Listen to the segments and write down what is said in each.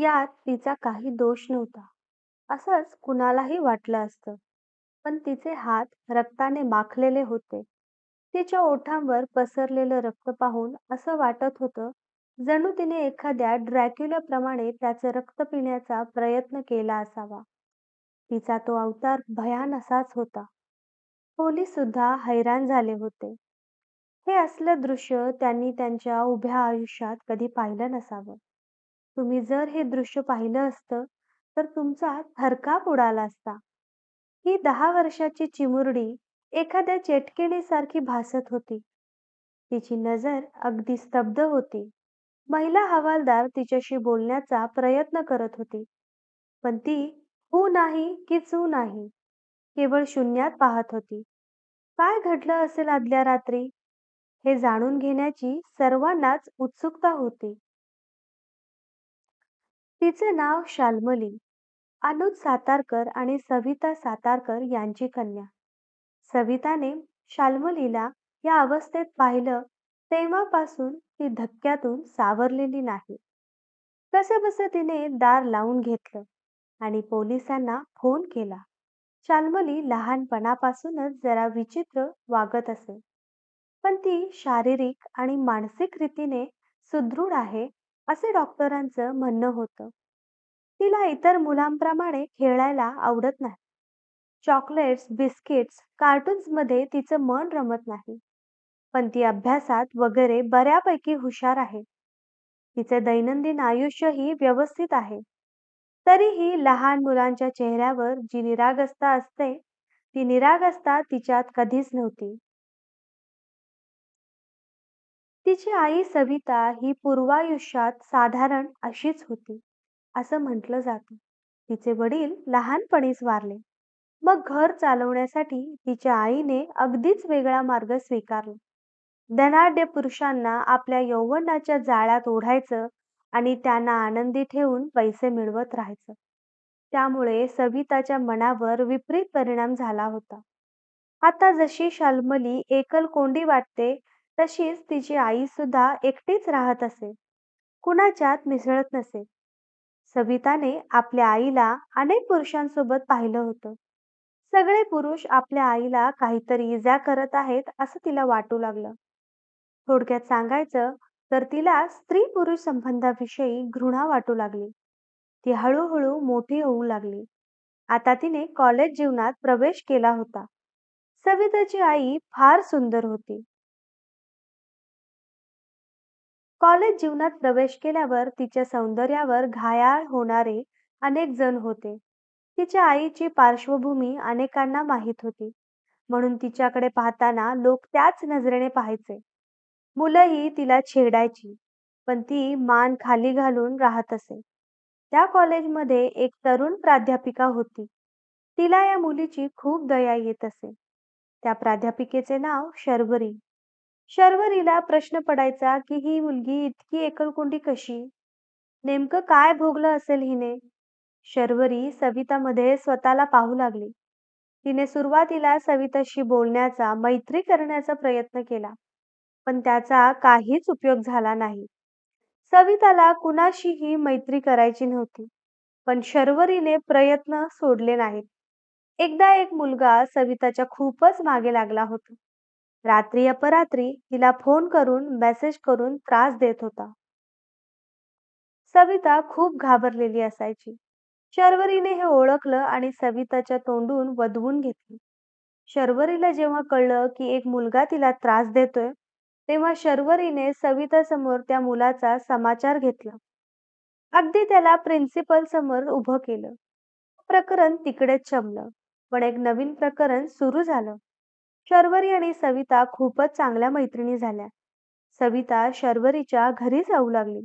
यात तिचा काही दोष नव्हता. असंच कुणालाही वाटलं असतं. पण तिचे हात रक्ताने माखलेले होते. तिच्या ओठांवर पसरलेलं रक्त पाहून असं वाटत होतं जणू तिने एखाद्या ड्रॅक्युलाप्रमाणे त्याचं रक्त पिण्याचा प्रयत्न केला असावा. तिचा तो अवतार भयान असाच होता. पोलीस सुद्धा हैराण झाले होते. हे असलं दृश्य त्यांनी त्यांच्या उभ्या आयुष्यात कधी पाहिलं नसावं. तुम्ही जर हे दृश्य पाहिलं असतं तर तुमचा थरकाप उडाला असता. ही दहा वर्षाची चिमुरडी एखाद्या चेटकिणीसारखी भासत होती. तिची नजर अगदी स्तब्ध होती. महिला हवालदार तिच्याशी बोलण्याचा प्रयत्न करत होती. पण ती हो नाही की चू नाही. केवळ शून्यात पाहत होती. काय घडलं असेल आदल्या रात्री? हे जाणून घेण्याची सर्वांनाच उत्सुकता होती. तिचे नाव शाल्मली. अनुज सातारकर आणि सविता सातारकर यांची कन्या. सविताने शाल्मलीला या अवस्थेत पाहिलं तेव्हापासून ती धक्क्यातून सावरलेली नाही. कसंबसं तिने दार लावून घेतलं आणि पोलिसांना फोन केला. शाल्मली लहानपणापासूनच जरा विचित्र वागत असे. पण ती शारीरिक आणि मानसिक रीतीने सुदृढ आहे असे डॉक्टरांचं म्हणणं होतं. तिला इतर मुलांप्रमाणे खेळायला आवडत नाही. चॉकलेट्स, बिस्किट्स, कार्टून्समध्ये तिचं मन रमत नाही. पण ती अभ्यासात वगैरे बऱ्यापैकी हुशार आहे. तिचे दैनंदिन आयुष्यही व्यवस्थित आहे. तरीही लहान मुलांच्या चेहऱ्यावर जी निरागस्ता असते ती निरागस्ता तिच्यात कधीच नव्हती. तिची आई सविता ही पूर्वायुष्यात साधारण अशीच होती असं म्हटलं जातं. तिचे वडील लहानपणीच वारले. मग घर चालवण्यासाठी तिच्या आईने अगदीच वेगळा मार्ग स्वीकारला. धनाढ्य पुरुषांना आपल्या यौवनाच्या जाळ्यात ओढायचं आणि त्यांना आनंदी ठेवून पैसे मिळवत राहायचं. त्यामुळे सविताच्या मनावर विपरीत परिणाम झाला होता. आता जशी शाल्मली एकलकोंडी वाटते तशीच तिची आई सुद्धा एकटीच राहत असे. कुणाच्यात मिसळत नसे. सविताने आपल्या आईला अनेक पुरुषांसोबत पाहिलं होतं. सगळे पुरुष आपल्या आईला काहीतरी इजा करत आहेत असं तिला वाटू लागलं. थोडक्यात सांगायचं तर तिला स्त्री पुरुष संबंधाविषयी घृणा वाटू लागली. ती हळूहळू मोठी होऊ लागली. आता तिने कॉलेज जीवनात प्रवेश केला होता. सविताची आई फार सुंदर होती. कॉलेज जीवनात प्रवेश केल्यावर तिच्या सौंदर्यावर घायाळ होणारे अनेक जण होते. तिच्या आईची पार्श्वभूमी अनेकांना माहीत होती. म्हणून तिच्याकडे पाहताना लोक त्याच नजरेने पाहायचे. मुलंही तिला छेडायची. पण ती मान खाली घालून राहत असे. त्या कॉलेजमध्ये एक तरुण प्राध्यापिका होती. तिला या मुलीची खूप दया येत असे. त्या प्राध्यापिकेचे नाव शर्वरी. शर्वरीला प्रश्न पडायचा की ही मुलगी इतकी एकलकोंडी कशी? नेमकं काय भोगलं असेल हिने? शर्वरी सवितामध्ये स्वतःला पाहू लागली. तिने सुरुवातीला सविताशी बोलण्याचा, मैत्री करण्याचा प्रयत्न केला. पण त्याचा काहीच उपयोग झाला नाही. सविताला कुणाशीही मैत्री करायची नव्हती. पण शर्वरीने प्रयत्न सोडले नाहीत. एकदा एक मुलगा सविताच्या खूपच मागे लागला होता. रात्री अपरात्री तिला फोन करून मेसेज करून त्रास देत होता. सविता खूप घाबरलेली असायची. शर्वरीने हे ओळखलं आणि सविताच्या तोंडून वधवून घेतली शर्वरीला जेव्हा कळलं की एक मुलगा तिला त्रास देतोय तेव्हा शर्वरीने सविता समोर त्या मुलाचा समाचार घेतला. अगदी त्याला प्रिन्सिपल समोर उभं केलं. प्रकरण तिकडेच शमलं. पण एक नवीन प्रकरण सुरू झालं. शर्वरी आणि सविता खूपच चांगल्या मैत्रिणी झाल्या. सविता शर्वरीच्या घरी जाऊ लागली.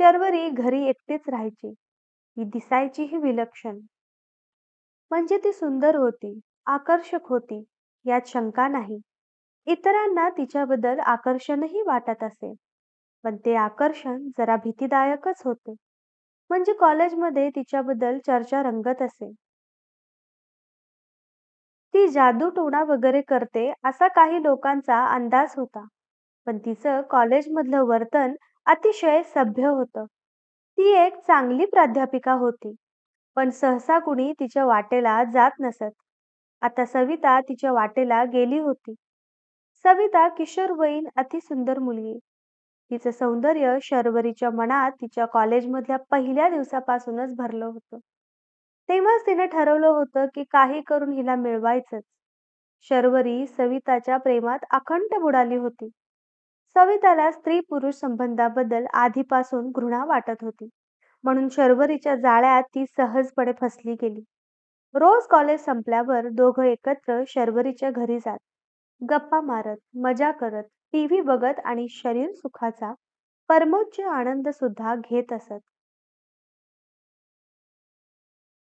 शर्वरी घरी एकटीच राहायची. ती दिसायचीही विलक्षण. म्हणजे ती सुंदर होती, आकर्षक होती यात शंका नाही. इतरांना तिच्याबद्दल आकर्षणही वाटत असे. पण ते आकर्षण जरा भीतीदायकच होते. म्हणजे कॉलेजमध्ये तिच्याबद्दल चर्चा रंगत असे. ती जादूटोणा वगैरे करते असा काही लोकांचा अंदाज होता. पण तिचं कॉलेजमधलं वर्तन अतिशय सभ्य होतं. ती एक चांगली प्राध्यापिका होती, पण सहसा कुणी तिच्या वाटेला जात नसत. आता सविता तिच्या वाटेला गेली होती. सविता किशोरवयीन अतिसुंदर मुलगी. तिचं सौंदर्य शर्वरीच्या मनात तिच्या कॉलेजमधल्या पहिल्या दिवसापासूनच भरलं होतं. तेव्हाच तिने ठरवलं होतं की काही करून हिला मिळवायचंच. शर्वरी सविताच्या प्रेमात अखंड बुडाली होती. सविताला स्त्री पुरुष संबंधाबद्दल आधीपासून घृणा वाटत होती म्हणून शर्वरीच्या जाळ्यात ती सहजपणे फसली गेली रोज कॉलेज संपल्यावर दोघं एकत्र शर्वरीच्या घरी जात गप्पा मारत मजा करत टीव्ही बघत आणि शरीर सुखाचा परमोच्च आनंद सुद्धा घेत असत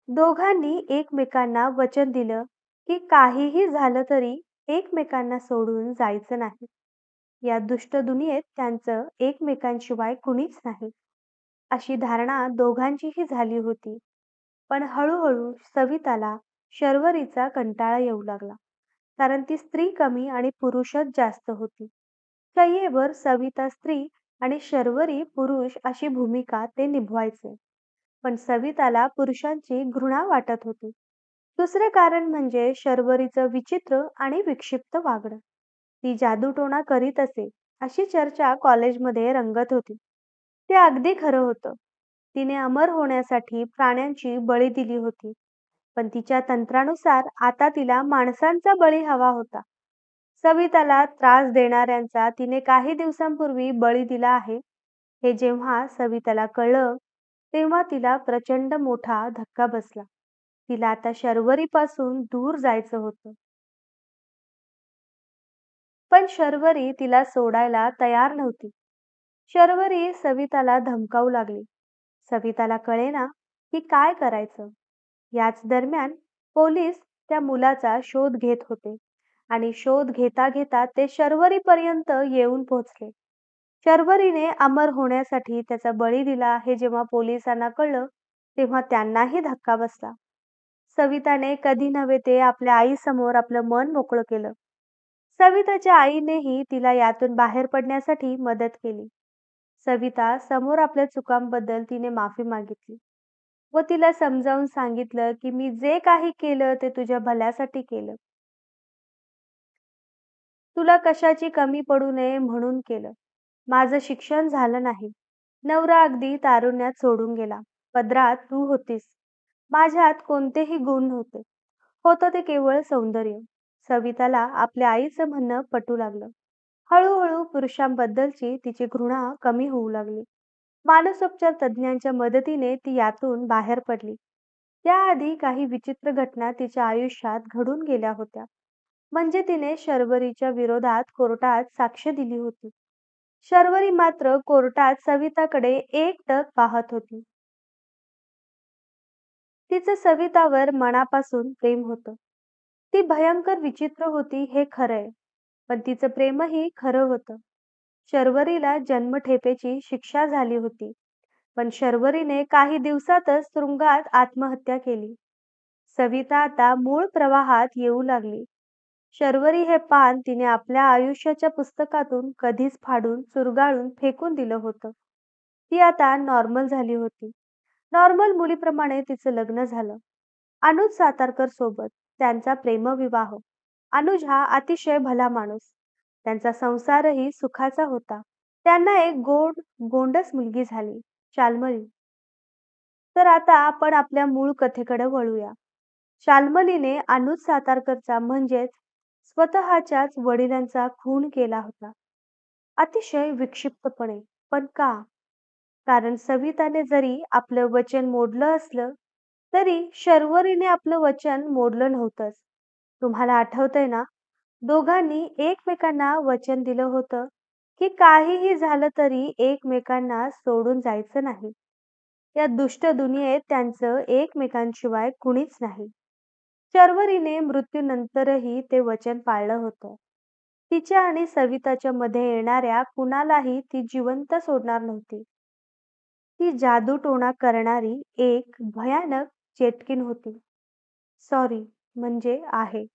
दोघांनी एकमेकांना वचन दिलं की काहीही झालं तरी एकमेकांना सोडून जायचं नाही. या दुष्ट दुनियेत त्यांचं एकमेकांशिवाय कुणीच नाही. अशी धारणा दोघांचीही झाली होती. पण हळूहळू सविताला शर्वरीचा कंटाळा येऊ लागला. कारण ती स्त्री कमी आणि पुरुषच जास्त होती. शय्येवर सविता स्त्री आणि शर्वरी पुरुष अशी भूमिका ते निभवायचे. पण सविताला पुरुषांची घृणा वाटत होती. दुसरे कारण म्हणजे शर्वरीचं विचित्र आणि विक्षिप्त वागणं. ती जादूटोणा करीत असे अशी चर्चा कॉलेजमध्ये रंगत होती. ते अगदी खरं होतं. तिने अमर होण्यासाठी प्राण्यांची बळी दिली होती. पण तिच्या तंत्रानुसार आता तिला माणसांचा बळी हवा होता. सविताला त्रास देणाऱ्यांचा तिने काही दिवसांपूर्वी बळी दिला आहे. हे जेव्हा सविताला कळलं तेव्हा तिला प्रचंड मोठा धक्का बसला. तिला आता शर्वरीपासून दूर जायचं होतं. पण शर्वरी तिला सोडायला तयार नव्हती. शर्वरी सविताला धमकावू लागली. सविताला कळेना की काय करायचं. याच दरम्यान पोलीस त्या मुलाचा शोध घेत होते आणि शोध घेता घेता ते शर्वरीपर्यंत येऊन पोहोचले. शर्वरीने अमर होण्यासाठी त्याचा बळी दिला हे जेव्हा पोलिसांना कळलं तेव्हा त्यांनाही धक्का बसला. सविताने कधी नव्हे ते आपल्या आईसमोर आपलं मन मोकळं केलं. सविताच्या आईनेही तिला यातून बाहेर पडण्यासाठी मदत केली. सविता समोर आपल्या चुकांबद्दल तिने माफी मागितली व तिला समजावून सांगितलं की मी जे काही केलं ते तुझ्या भल्यासाठी केलं. तुला कशाची कमी पडू नये म्हणून केलं. माझं शिक्षण झालं नाही. नवरा अगदी तारुण्यात सोडून गेला. पदरात तू होतीस. माझ्यात कोणतेही गुण नव्हते. होतं ते केवळ सौंदर्य. सविताला आपल्या आईचं म्हणणं पटू लागलं. हळूहळू पुरुषांबद्दलची तिची घृणा कमी होऊ लागली. मानसोपचार तज्ज्ञांच्या मदतीने ती यातून बाहेर पडली. त्याआधी काही विचित्र घटना तिच्या आयुष्यात घडून गेल्या होत्या. म्हणजे तिने शर्वरीच्या विरोधात कोर्टात साक्ष दिली होती. शर्वरी मात्र कोर्टात सविताकडे एकटक पाहत होती. तिचं सवितावर मनापासून प्रेम होतं. ती भयंकर विचित्र होती हे खरंय पण तिचं प्रेमही खरं होतं. शर्वरीला जन्मठेपेची शिक्षा झाली होती पण शर्वरीने काही दिवसातच तुरुंगात आत्महत्या केली. सविता आता मूळ प्रवाहात येऊ लागली. शर्वरी हे पान तिने आपल्या आयुष्याच्या पुस्तकातून कधीच फाडून चुरगाळून फेकून दिलं होतं. ती आता नॉर्मल झाली होती. नॉर्मल मुलीप्रमाणे तिचं लग्न झालं. अनुज सातारकर सोबत त्यांचा प्रेमविवाह. अनुज हा अतिशय भला माणूस. त्यांचा संसारही सुखाचा होता. त्यांना एक गोड गोंडस मुलगी झाली शाल्मली. तर आता आपण आपल्या मूळ कथेकडे वळूया. शाल्मलीने अनुज सातारकरचा म्हणजेच स्वतःच्याच वडिलांचा खून केला होता. अतिशय विक्षिप्तपणे पण का? कारण सविताने जरी आपलं वचन मोडलं असलं तरी शर्वरीने आपलं वचन मोडलं नव्हतंच. तुम्हाला आठवतंय ना? दोघांनी एकमेकांना वचन दिलं होतं की काहीही झालं तरी एकमेकांना सोडून जायचं नाही. या दुष्ट दुनियेत त्यांचं एकमेकांशिवाय कुणीच नाही. शर्वरीने मृत्यूनंतरही ते वचन पाळलं होतं. तिच्या आणि सविताच्या मध्ये येणाऱ्या कुणालाही ती जिवंत सोडणार नव्हती. ती जादूटोणा करणारी एक भयानक चेटकीन होती. सॉरी म्हणजे आहे.